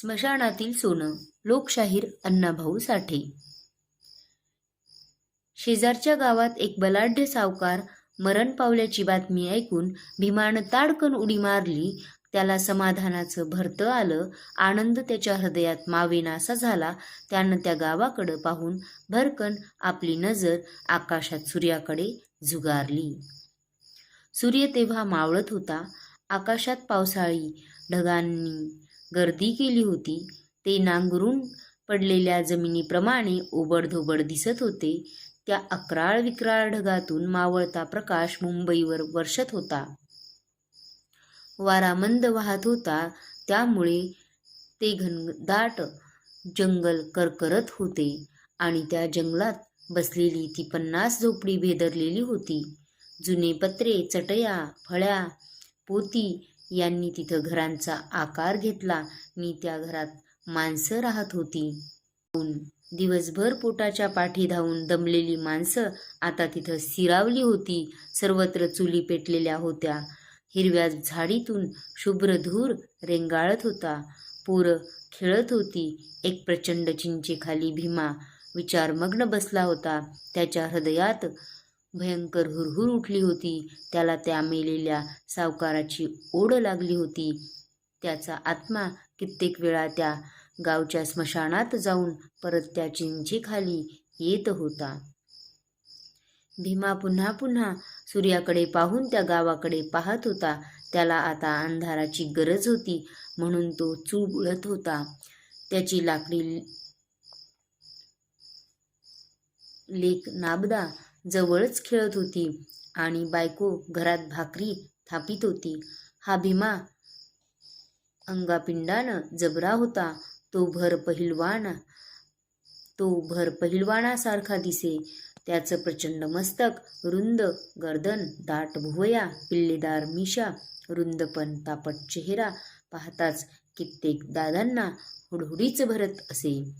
स्मशानातील सोनं लोकशाहीर अण्णाभाऊ साठे. शेजारच्या गावात एक बलाढ्य सावकार मरण पावल्याची बातमी ऐकून भीमानं ताडकन उडी मारली. त्याला समाधानाचं भरतं आलं. आनंद त्याच्या हृदयात मावेनासा झाला. त्यानं त्या गावाकडं पाहून भरकन आपली नजर आकाशात सूर्याकडे झुगारली. सूर्य तेव्हा मावळत होता. आकाशात पावसाळी ढगांनी गर्दी केली होती. ते नांगरून पडलेल्या जमिनीप्रमाणे ओबडधोबड दिसत होते. त्या अकराळ विक्राळ ढगातून मावळता प्रकाश मुंबईवर वर्षत होता. वारा मंद वाहत होता. त्यामुळे ते घनदाट जंगल करकरत होते आणि त्या जंगलात बसलेली ती पन्नास झोपडी भेदरलेली होती. जुने पत्रे चटया फळ्या पोती यांनी तिथं घरांचा आकार घेतला. मी त्या घरात माणसं राहत होती. दिवसभर पोटाच्या पाठी धावून दमलेली माणसं आता तिथं सिरावली होती. सर्वत्र चुली पेटलेल्या होत्या. हिरव्या झाडीतून शुभ्र धूर रेंगाळत होता. पोरं खेळत होती. एक प्रचंड चिंचेखाली भीमा विचारमग्न बसला होता. त्याच्या हृदयात भयंकर हुरहुर उठली होती. त्याला त्या मेलेल्या सावकाराची ओढ लागली होती. त्याचा आत्मा कित्येक वेळा त्या गावच्या स्मशानात जाऊन परत त्या चिंचेखाली येत होता. भीमा पुन्हा पुन्हा सूर्याकडे पाहून त्या गावाकडे पाहत होता. त्याला आता अंधाराची गरज होती म्हणून तो चुळत होता. त्याची लाकडी लेक नाबदा जवळच खेळत होती आणि बायको घरात भाकरी थापित होती. हा भीमा अंगापिंडानं जबरा होता. तो भर पहिलवान तो भर पहिलवानासारखा दिसे. त्याचं प्रचंड मस्तक रुंद गर्दन दाट भुवया पिल्लेदार मिशा रुंदपण तापट चेहरा पाहताच कित्येक दादांना हुडहुडीच भरत असे.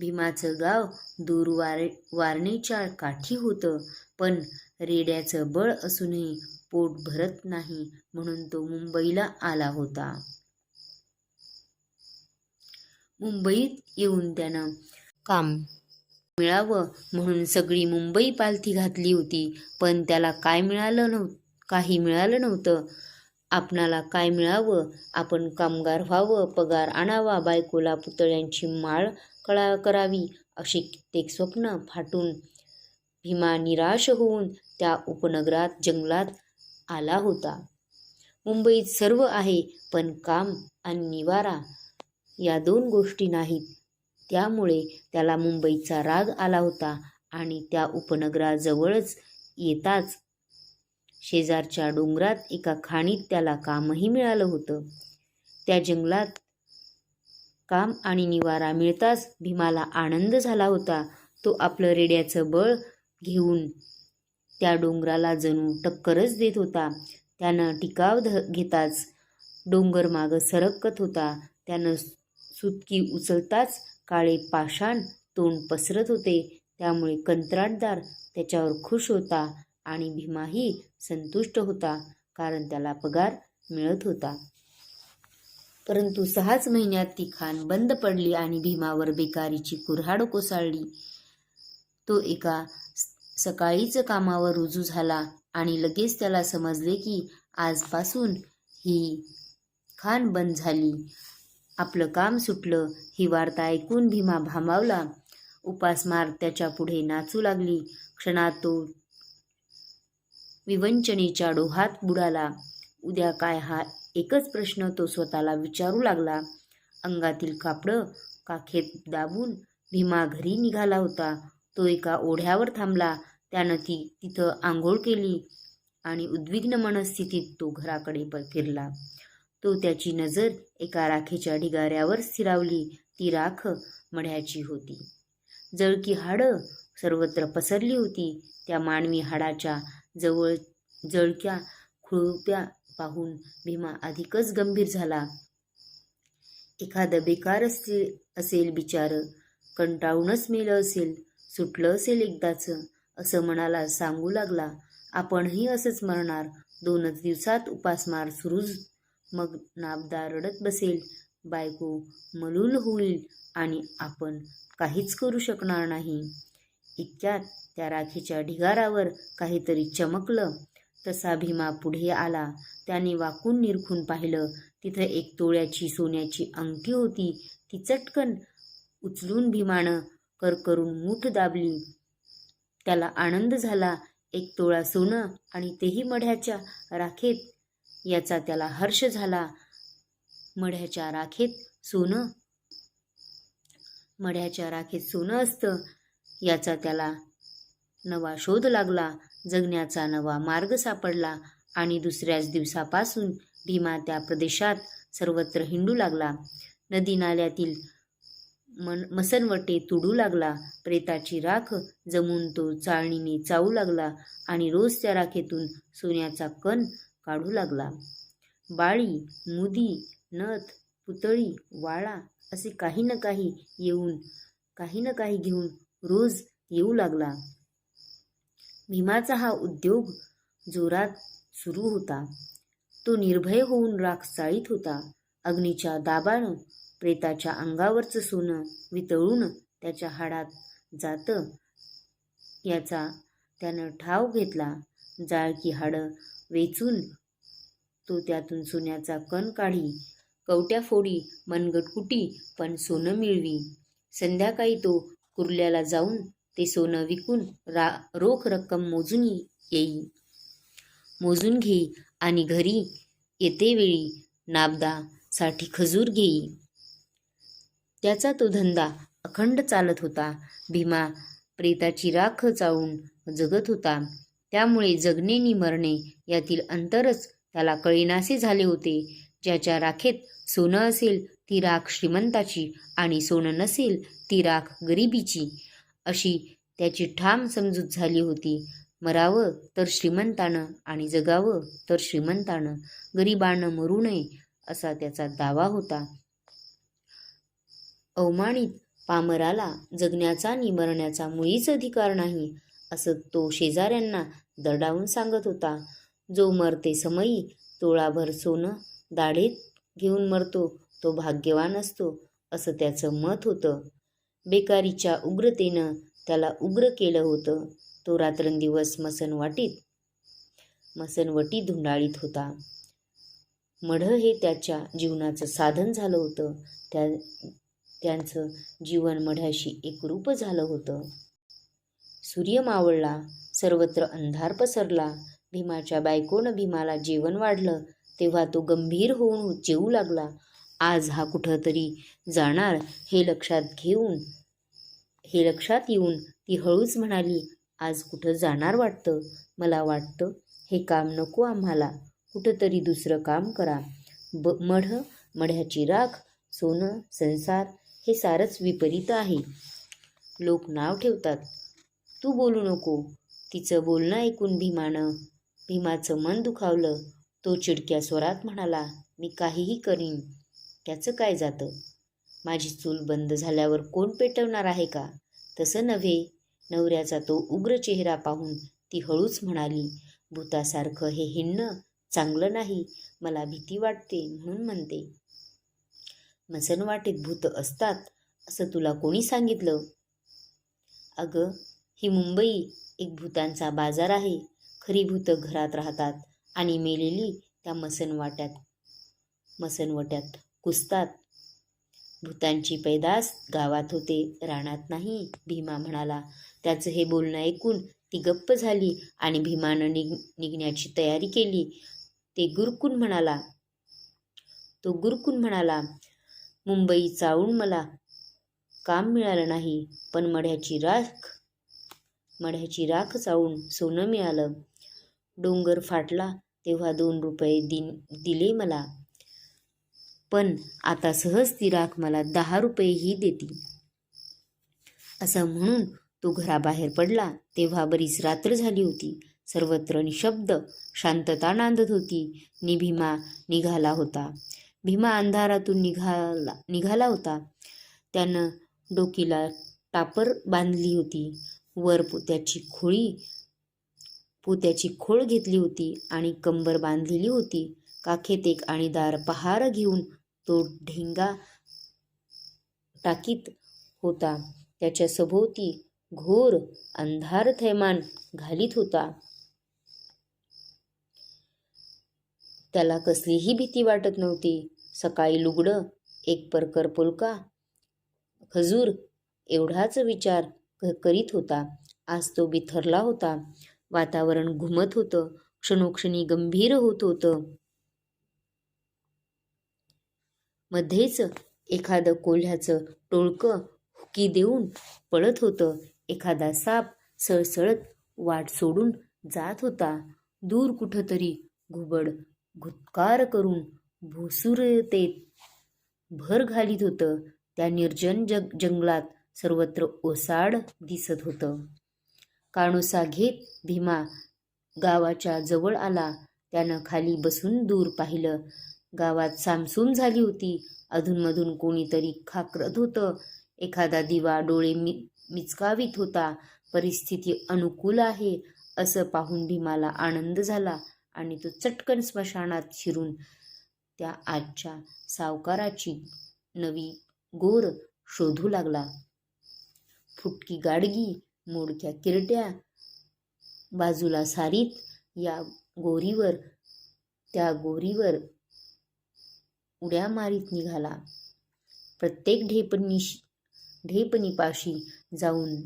भीमाचं गाव दूर वार काठी होतं. पण रेड्याचं बळ असूनही पोट भरत नाही म्हणून तो मुंबईला आला होता. मुंबईत येऊन त्यानं काम मिळावं म्हणून सगळी मुंबई पालथी घातली होती. पण त्याला काय मिळालं नव्ह काही मिळालं नव्हतं. आपणाला काय मिळावं? आपण कामगार व्हावं पगार आणावा बायकोला पुतळ्यांची माळ कळा करावी अशी कित्येक स्वप्न फाटून भीमा निराश होऊन त्या उपनगरात जंगलात आला होता. मुंबईत सर्व आहे पण काम आणि निवारा या दोन गोष्टी नाहीत. त्यामुळे त्याला मुंबईचा राग आला होता आणि त्या उपनगराजवळच येताच शेजारच्या डोंगरात एका खाणीत त्याला कामही मिळालं होतं. त्या जंगलात काम आणि निवारा मिळताच भीमाला आनंद झाला होता. तो आपलं रेड्याचं बळ घेऊन त्या डोंगराला जणू टक्करच देत होता. त्यानं टिकाव ध घेताच डोंगर मागं सरकत होता. त्यानं सुतकी उचलताच काळे पाषाण तोंड पसरत होते. त्यामुळे कंत्राटदार त्याच्यावर खुश होता आणि भीमाही संतुष्ट होता कारण त्याला पगार मिळत होता. परंतु सहाच महिन्यात ती खाण बंद पडली आणि भीमावर बेकारीची कुऱ्हाड कोसळली. तो एका सकाळीच कामावर रुजू झाला आणि लगेच त्याला समजले की आजपासून ही खाण बंद झाली. आपलं काम सुटलं ही वार्ता ऐकून भीमा भांबावला उपासमार त्याच्या पुढे नाचू लागली. क्षणात तो विवंचनेच्या डोहात बुडाला. उद्या काय हा एकच प्रश्न तो स्वतःला विचारू लागला. अंगातील कापडं काखेत दाबून भीमा घरी निघाला होता? तो एका ओढ्यावर थांबला. त्यानं ती तिथं आंघोळ केली आणि उद्विग्न मनस्थितीत तो घराकडे प फिरला. तो त्याची नजर एका राखेच्या ढिगाऱ्यावर स्थिरावली. ती राख मढ्याची होती. जळकी हाडं सर्वत्र पसरली होती. त्या मानवी हाडाच्या जवळ जळक्या खुळप्या पाहून भीमा अधिकच गंभीर झाला. एखादं बेकार असेल असेल बिचारं कंटाळूनच मेलं असेल सुटलं असेल एकदाचं असं मनाला सांगू लागला आपणही असंच मरणार दोनच दिवसात उपासमार सुरूच मग नाबदा रडत बसेल बायको मलूल होईल आणि आपण काहीच करू शकणार नाही. इतक्यात त्या राखीच्या ढिगारावर काहीतरी चमकलं. तसा भीमा पुढे आला. त्याने वाकून निरखून पाहिलं. तिथं एक तोळ्याची सोन्याची अंगठी होती. ती चटकन उचलून भीमानं करकरून मूठ दाबली. त्याला आनंद झाला. एक तोळा सोनं आणि तेही मढ्याच्या राखेत याचा त्याला हर्ष झाला. मढ्याच्या राखेत सोनं मढ्याच्या राखेत सोनं असतं. याचा त्याला नवा शोध लागला. जगण्याचा नवा मार्ग सापडला आणि दुसऱ्याच दिवसापासून भीमा त्या प्रदेशात सर्वत्र हिंडू लागला. नदी नाल्यातील मन मसनवटे तुडू लागला. प्रेताची राख जमून तो चाळणीने चावू लागला आणि रोज त्या राखेतून सोन्याचा कण काढू लागला. बाळी मुदी नथ पुतळी वाळा असे काही ना काही येऊन काही ना काही घेऊन रोज येऊ लागला. भीमाचा हा उद्योग जोरात सुरू होता. तो निर्भय होऊन राख चाळीत होता. अग्नीच्या दाबानं प्रेताच्या अंगावरचं सोनं वितळून त्याच्या हाडात जातं याचा त्यानं ठाव घेतला. जाळकी हाडं वेचून तो त्यातून सोन्याचा कण काढी. कवट्या फोडी मनगटकुटी पण सोनं मिळवी. संध्याकाळी तो कुर्ल्याला जाऊन ते सोनं विकून रा रोख रक्कम मोजून येई मोजून घेई आणि घरी येते वेळी नाबदासाठी खजूर घेई त्याचा तो धंदा अखंड चालत होता. भीमा प्रेताची राख चावून जगत होता. त्यामुळे जगणे नि मरणे यातील अंतरच त्याला कळेनासे झाले होते. ज्याच्या राखेत सोनं असेल ती राख श्रीमंताची आणि सोनं नसेल ती राख गरिबीची. अशी त्याची ठाम समजूत झाली होती. मरावं तर श्रीमंतानं आणि जगावं तर श्रीमंतानं. गरिबानं मरू नये असा त्याचा दावा होता. अवमानित पामराला जगण्याचा नि मरण्याचा मुळीच अधिकार नाही असं तो शेजाऱ्यांना दरडावून सांगत होता. जो मरते समयी तोळाभर सोनं दाढेत घेऊन मरतो तो भाग्यवान असतो असं त्याचं मत होतं. बेकारीच्या उग्रतेनं त्याला उग्र केलं होतं. तो रात्रंदिवस मसनवाटीत मसनवटी धुंडाळीत होता. मढ हे त्याच्या जीवनाचं साधन झालं होतं. त्या त्यांचं जीवन मढ्याशी एकरूप झालं होतं. सूर्य मावळला सर्वत्र अंधार पसरला. भीमाच्या बायकोनं भीमाला जेवण वाढलं. तेव्हा तो गंभीर होऊन जेवू लागला. आज हा कुठं तरी जाणार? हे लक्षात घेऊन हे लक्षात येऊन ती हळूच म्हणाली आज कुठं जाणार वाटतं? मला वाटतं हे काम नको आम्हाला. कुठंतरी दुसरं काम करा. ब मढ मढ्याची राख सोनं संसार हे सारंच विपरीत आहे. लोक नाव ठेवतात. तू बोलू नको. तिचं बोलणं ऐकून भीमानं भीमाचं मन दुखावलं. तो चिडक्या स्वरात म्हणाला मी काहीही करीन. त्याचं काय जातं? माझी चूल बंद झाल्यावर कोण पेटवणार आहे का? तसं नव्हे. नवऱ्याचा तो उग्र चेहरा पाहून ती हळूच म्हणाली भूतासारखं हे हिंडणं चांगलं नाही. मला भीती वाटते म्हणून म्हणते. मसनवाटेत भूत असतात असं तुला कोणी सांगितलं? अगं ही मुंबई एक भूतांचा बाजार आहे. खरी भूतं घरात राहतात आणि मेलेली त्या मसनवाट्यात मसनवट्यात कुसतात. भूतांची पैदास गावात होते रानात नाही भीमा म्हणाला. त्याचं हे बोलणं ऐकून ती गप्प झाली आणि भीमानं निघ निघण्याची तयारी केली. ते गुरकुन म्हणाला. तो गुरकुन म्हणाला मुंबई चावून मला काम मिळालं नाही पण मढ्याची राख मढ्याची राख चावून सोनं मिळालं. डोंगर फाटला तेव्हा दोन रुपये दिन दिले मला. पण आता सहज ती राख मला दहा रुपयेही देती असं म्हणून तो घराबाहेर पडला. तेव्हा बरीच रात्र झाली होती. सर्वत्र निशब्द शांतता नांदत होती. नि भीमा निघाला होता. भीमा अंधारातून निघाला निघाला होता. त्यानं डोकीला टापर बांधली होती. वर पोत्याची खोळी पोत्याची खोळ घेतली होती आणि कंबर बांधलेली होती. काखेत एक आणीदार पहार घेऊन तो ढेंगा टाकीत होता. त्याच्या सभोवती घोर अंधार थैमान घालीत होता. त्याला कसलीही भीती वाटत नव्हती. सकाळी लुगडं एक परकर पुलका खजूर एवढाच विचार करीत होता. आज तो बिथरला होता. वातावरण घुमत होतं. क्षणोक्षणी गंभीर होत होतं. मध्येच एखादं कोल्ह्याचं टोळकं हुकी देऊन पळत होतं. एखादा साप सळसळत वाट सोडून जात होता. दूर कुठंतरी घुबड घुतकार करून भुसुरतेत भर घालीत होतं. त्या निर्जन जग जंगलात सर्वत्र ओसाड दिसत होतं. काणोसा घेत भीमा गावाच्या जवळ आला. त्यानं खाली बसून दूर पाहिलं. गावात सामसूम झाली होती. अधूनमधून कोणीतरी खाकरत होतं. एखादा दिवा डोळे मि मिचकावीत होता. परिस्थिती अनुकूल आहे असं पाहून भीमाला आनंद झाला आणि तो चटकन स्मशानात शिरून त्या आजच्या सावकाराची नवी गोर शोधू लागला. फुटकी गाडगी मोडक्या किरट्या बाजूला सारीत या गोरीवर त्या गोरीवर उड्या मारीत निघाला. प्रत्येक ढेपणीशी ढेपणीपाशी जाऊन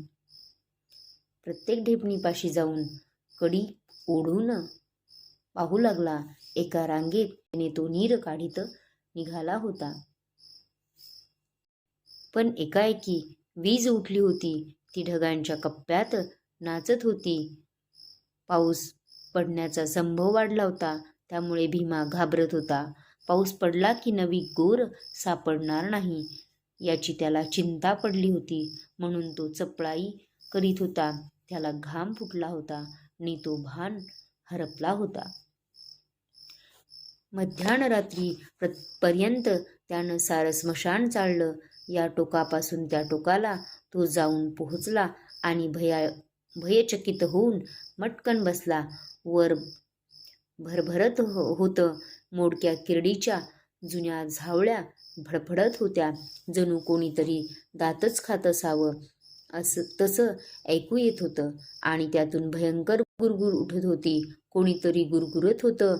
प्रत्येक ढेपणीपाशी जाऊन कडी ओढून पाहू लागला एका रांगेत त्याने तो नीर काढीत निघाला होता. पण एकाएकी वीज उठली होती ती ढगांच्या कप्प्यात नाचत होती. पाऊस पडण्याचा संभव वाढला होता त्यामुळे भीमा घाबरत होता. पाऊस पडला की नवी गोर सापडणार नाही. याची त्याला चिंता पडली होती. म्हणून तो चपळाई करीत होता. त्याला घाम फुटला होता आणि तो भान हरपला होता. मध्यानरात्री पर्यंत त्यानं सारं स्मशान चाललं. या टोकापासून त्या टोकाला तो जाऊन पोहोचला आणि भया भयचकित होऊन मटकन बसला. वर भरभरत हो होतं. मोडक्या किरडीच्या जुन्या झावळ्या फडफडत होत्या. जणू कोणीतरी दातच खात असावं असं तसं ऐकू येत होतं आणि त्यातून भयंकर गुरगुर उठत होती. कोणीतरी गुरगुरत होतं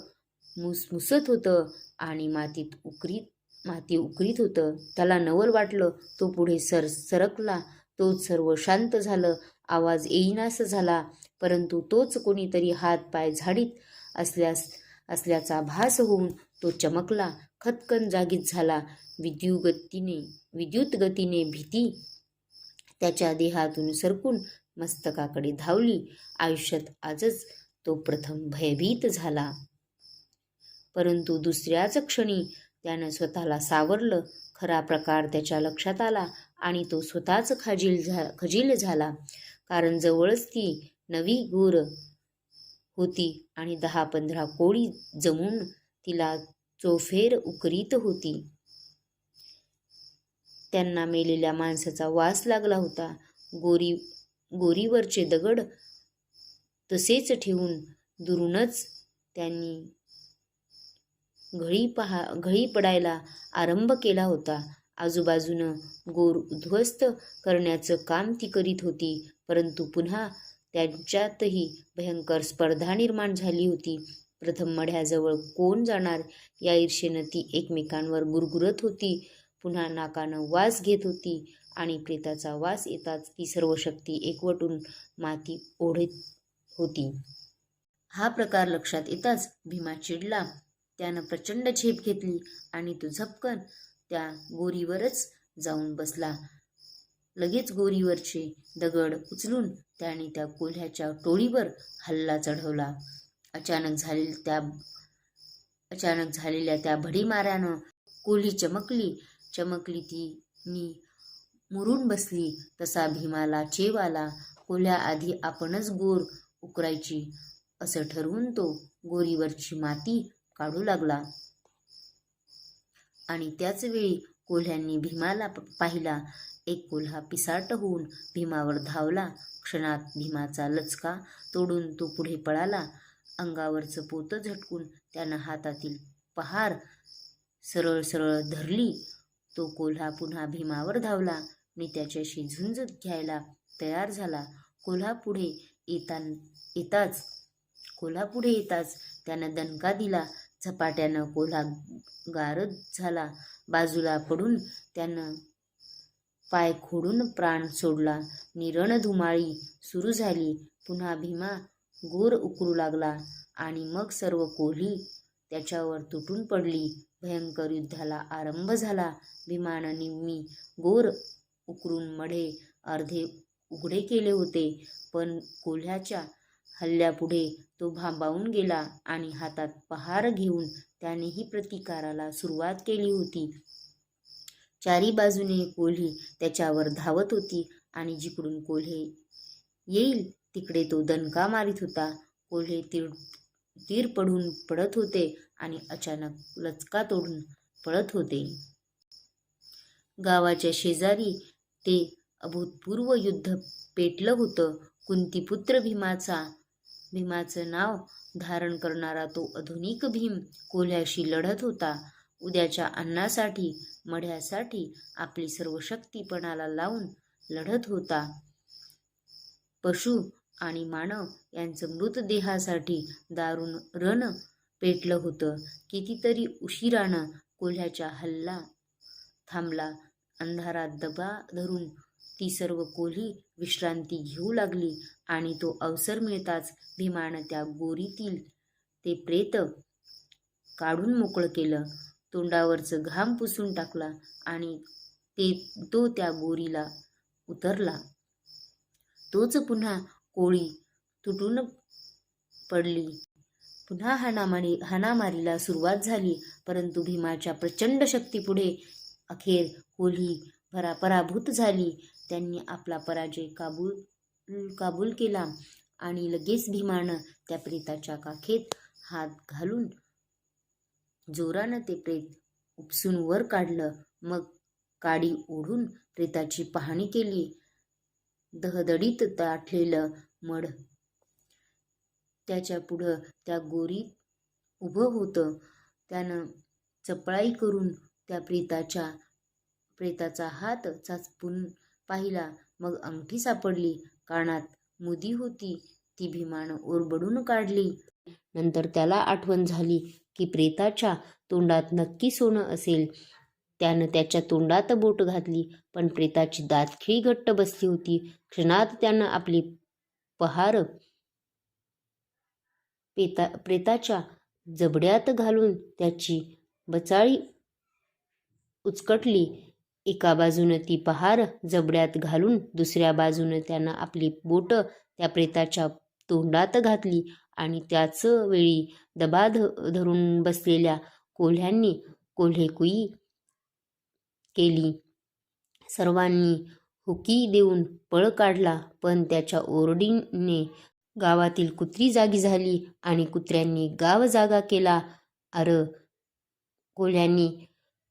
मुसमुसत होतं आणि मातीत उकरीत माती उकरीत होतं. त्याला नवल वाटलं तो पुढे सर सरकला. तोच सर्व शांत झालं. आवाज येईनास झाला परंतु तोच कोणीतरी हात पाय झाडीत असल्यास असल्याचा भास होऊन तो चमकला खतकन जागीत झाला. विद्युगतीने विद्युत गतीने भीती त्याच्या देहातून सरकून मस्तकाकडे धावली. आयुष्यात आजच तो प्रथम भयभीत झाला. परंतु दुसऱ्याच क्षणी त्यानं स्वतःला सावरलं. खरा प्रकार त्याच्या लक्षात आला आणि तो स्वतःच खजील झा खजील झाला. कारण जवळच ती नवी गोर होती आणि दहा पंधरा कोळी जमून तिला चोफेर उकरीत होती. त्यांना मेलेल्या माणसाचा वास लागला होता. गोरी गोरीवरचे दगड तसेच ठेवून दुरूनच त्यांनी घळी पहा घळी पडायला आरंभ केला होता. आजूबाजूनं गोर उद्ध्वस्त करण्याचं काम ती करीत होती परंतु पुन्हा त्यांच्यातही भयंकर स्पर्धा निर्माण झाली होती. प्रथम मढ्याजवळ कोण जाणार या ईर्षेनं ती एकमेकांवर गुरगुरत होती. पुन्हा नाकानं वास घेत होती आणि प्रेताचा वास येताच ती सर्व शक्ती एकवटून माती ओढत होती. हा प्रकार लक्षात येताच भीमा चिडला. त्यानं प्रचंड झेप घेतली आणि तो झपकन त्या गोरीवरच जाऊन बसला. लगेच गोरीवरचे दगड उचलून त्याने त्या कोल्ह्याच्या टोळीवर हल्ला चढवला. अचानक झालेल्या त्या अचानक झालेल्या त्या भडीमाऱ्यानं कोल्ही चमकली. चमकली ती मी मुरून बसली. तसा भीमाला चेव आला. कोल्ह्याआधी आपणच गोर उकरायची असं ठरवून तो गोरीवरची माती काढू लागला. आणि त्याच वेळी कोल्ह्यांनी भीमाला पाहिला. एक कोल्हा पिसाट होऊन भीमावर धावला. क्षणात भीमाचा लचका तोडून तो पुढे पळाला. अंगावरचं पोतं झटकून त्यानं हातातील पहार सरळ सरळ धरली. तो कोल्हा पुन्हा भीमावर धावला. मी त्याच्याशी झुंज घ्यायला तयार झाला. कोल्हापुढे येता येताच कोल्हापुढे येताच त्यानं दणका दिला. झपाट्यानं कोल्हा गारद झाला. बाजूला पडून त्यानं पाय खोडून प्राण सोडला. निरणधुमाळी सुरू झाली. पुन्हा भीमा गोर उकरू लागला आणि मग सर्व कोल्ही त्याच्यावर तुटून पडली. भयंकर युद्धाला आरंभ झाला. भीमानं निम्मी गोर उकरून मढे अर्धे उघडे केले होते पण कोल्ह्याच्या हल्ल्यापुढे तो भांबावून गेला आणि हातात पहार घेऊन त्यानेही प्रतिकाराला सुरुवात केली होती. चारी बाजूने कोल्ही त्याच्यावर धावत होती आणि जिकडून कोल्हे येईल तिकडे तो दणका मारित होता. कोल्हे तीर तीर पडून पडत होते आणि अचानक लचका तोडून पळत होते. गावाच्या शेजारी ते अभूतपूर्व युद्ध पेटलं होतं. कुंतीपुत्र भीमाचा भीमाचं नाव धारण करणारा तो आधुनिक भीम कोल्ह्याशी लढत होता. उद्याच्या अन्नासाठी मढ्यासाठी आपली सर्व शक्ती पणाला लावून लढत होता. पशु आणि मानव यांचं मृतदेहासाठी दारुण रण पेटलं होतं. कितीतरी उशिरानं कोल्ह्याच्या हल्ला थांबला. अंधारात दबा धरून ती सर्व कोल्ही विश्रांती घेऊ लागली आणि तो अवसर मिळताच भीमानं त्या गोरीतील ते प्रेत काढून मोकळं केलं. तोंडावरचं घाम पुसून टाकला आणि ते तो त्या गोरीला उतरला. तोच पुन्हा कोळी तुटून पडली. पुन्हा हाणामारी हाणामारीला सुरुवात झाली परंतु भीमाच्या प्रचंड शक्तीपुढे अखेर कोल्ही परा पराभूत झाली. त्यांनी आपला पराजय काबूल काबूल केला आणि लगेच भीमानं त्या प्रेताच्या काखेत हात घालून जोरानं ते प्रेत उपसून वर काढलं. मग काडी ओढून प्रेताची पाहणी केली. दहदडीत ताठलेलं मड त्याच्या पुढं त्या गोरीत उभं होतं. त्यानं चपळाई करून त्या प्रेताच्या प्रेताचा हात चाचपून पाहिला. मग अंगठी सापडली. कानात मुदी होती. ती भीमानं ओरबडून काढली. नंतर त्याला आठवण झाली की प्रेताच्या तोंडात नक्की सोनं असेल. त्यानं त्याच्या तोंडात बोट घातली पण प्रेताची दातखिळी घट्ट बसली होती. क्षणात त्यानं आपली पहार पेता प्रेताच्या जबड्यात घालून त्याची बचाळी उचकटली. एका बाजूनं ती पहार जबड्यात घालून दुसऱ्या बाजूनं त्यानं आपली बोटं त्या प्रेताच्या तोंडात घातली. आणि त्याच वेळी दबा ध धरून बसलेल्या कोल्ह्यांनी कोल्हेकुई केली. सर्वांनी हुकी देऊन पळ काढला पण त्याच्या ओरडीने गावातील कुत्री जागी झाली आणि कुत्र्यांनी गाव जागा केला. अर कोल्ह्यांनी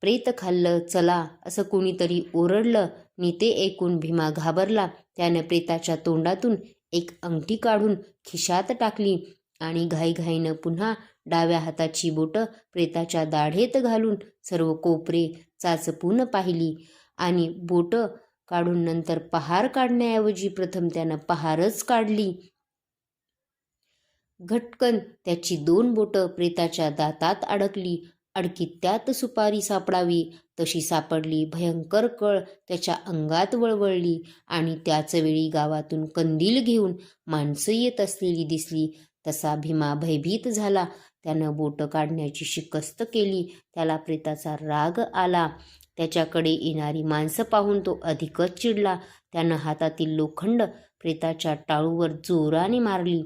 प्रेत खाल्लं चला असं कोणीतरी ओरडलं. नि ते ऐकून भीमा घाबरला. त्यानं प्रेताच्या तोंडातून एक अंगठी काढून खिशात टाकली. आणि घाईघाईनं पुन्हा डाव्या हाताची बोटं प्रेताच्या दाढेत घालून सर्व कोपरे चाचपून पाहिली आणि बोटं काढून नंतर पहार काढण्याऐवजी प्रथम त्यानं पहारच काढली. घटकन त्याची दोन बोटं प्रेताच्या दातात अडकली. अडकीत त्यात सुपारी सापडावी. तशी सापडली भयंकर कळ त्याच्या अंगात वळवळली आणि त्याच वेळी गावातून कंदील घेऊन माणसं येत असलेली दिसली. तसा भीमा भयभीत झाला. त्यानं बोटं काढण्याची शिकस्त केली. त्याला प्रेताचा राग आला. त्याच्याकडे येणारी माणसं पाहून तो अधिकच चिडला. त्यानं हातातील लोखंड प्रेताच्या टाळूवर जोराने मारली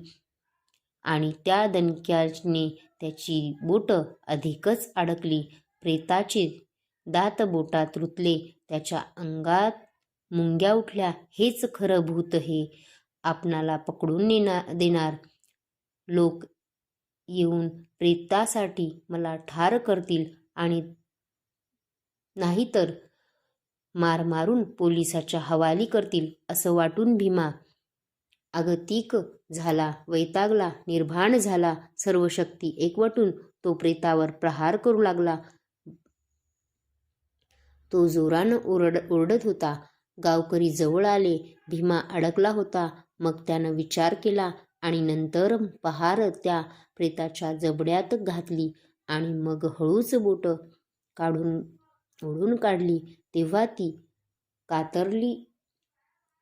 आणि त्या दणक्याने त्याची बोटं अधिकच अडकली. प्रेताचे दात बोटात रुतले. त्याच्या अंगात मुंग्या उठल्या. हेच खरं भूत हे आपणाला पकडून नेणार देणार. लोक येऊन प्रेतासाठी मला ठार करतील आणि नाहीतर मार मारून पोलिसाच्या हवाली करतील असं वाटून भीमा अगतिक झाला वैतागला निर्भाण झाला. सर्व शक्ती एकवटून तो प्रेतावर प्रहार करू लागला. तो जोरानं ओरड ओरडत होता. गावकरी जवळ आले. भीमा अडकला होता. मग त्यानं विचार केला आणि नंतर पहार त्या प्रेताच्या जबड्यात घातली आणि मग हळूच बोट काढून ओढून काढली. तेव्हा ती कातरली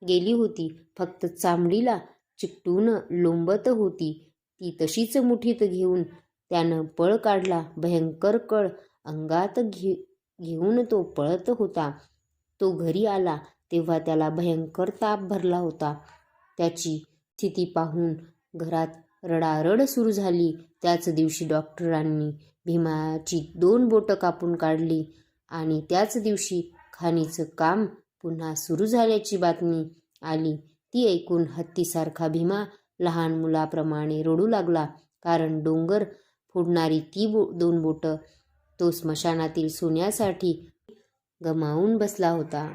गेली होती. फक्त चामडीला चिकटून लोंबत होती. ती तशीच मुठीत घेऊन त्यानं पळ काढला. भयंकर कळ अंगात घे घेऊन तो पळत होता. तो घरी आला. तेव्हा त्याला भयंकर ताप भरला होता. त्याची स्थिती पाहून घरात रडारड सुरू झाली. त्याच दिवशी डॉक्टरांनी भीमाची दोन बोटं कापून काढली आणि त्याच दिवशी खाणीचं काम पुन्हा सुरू झाल्याची बातमी आली. ती ऐकून हत्तीसारखा भीमा लहान मुलाप्रमाणे रडू लागला कारण डोंगर फोडणारी ती बो दोन बोटं तो स्मशानातील सोन्यासाठी गमावून बसला होता.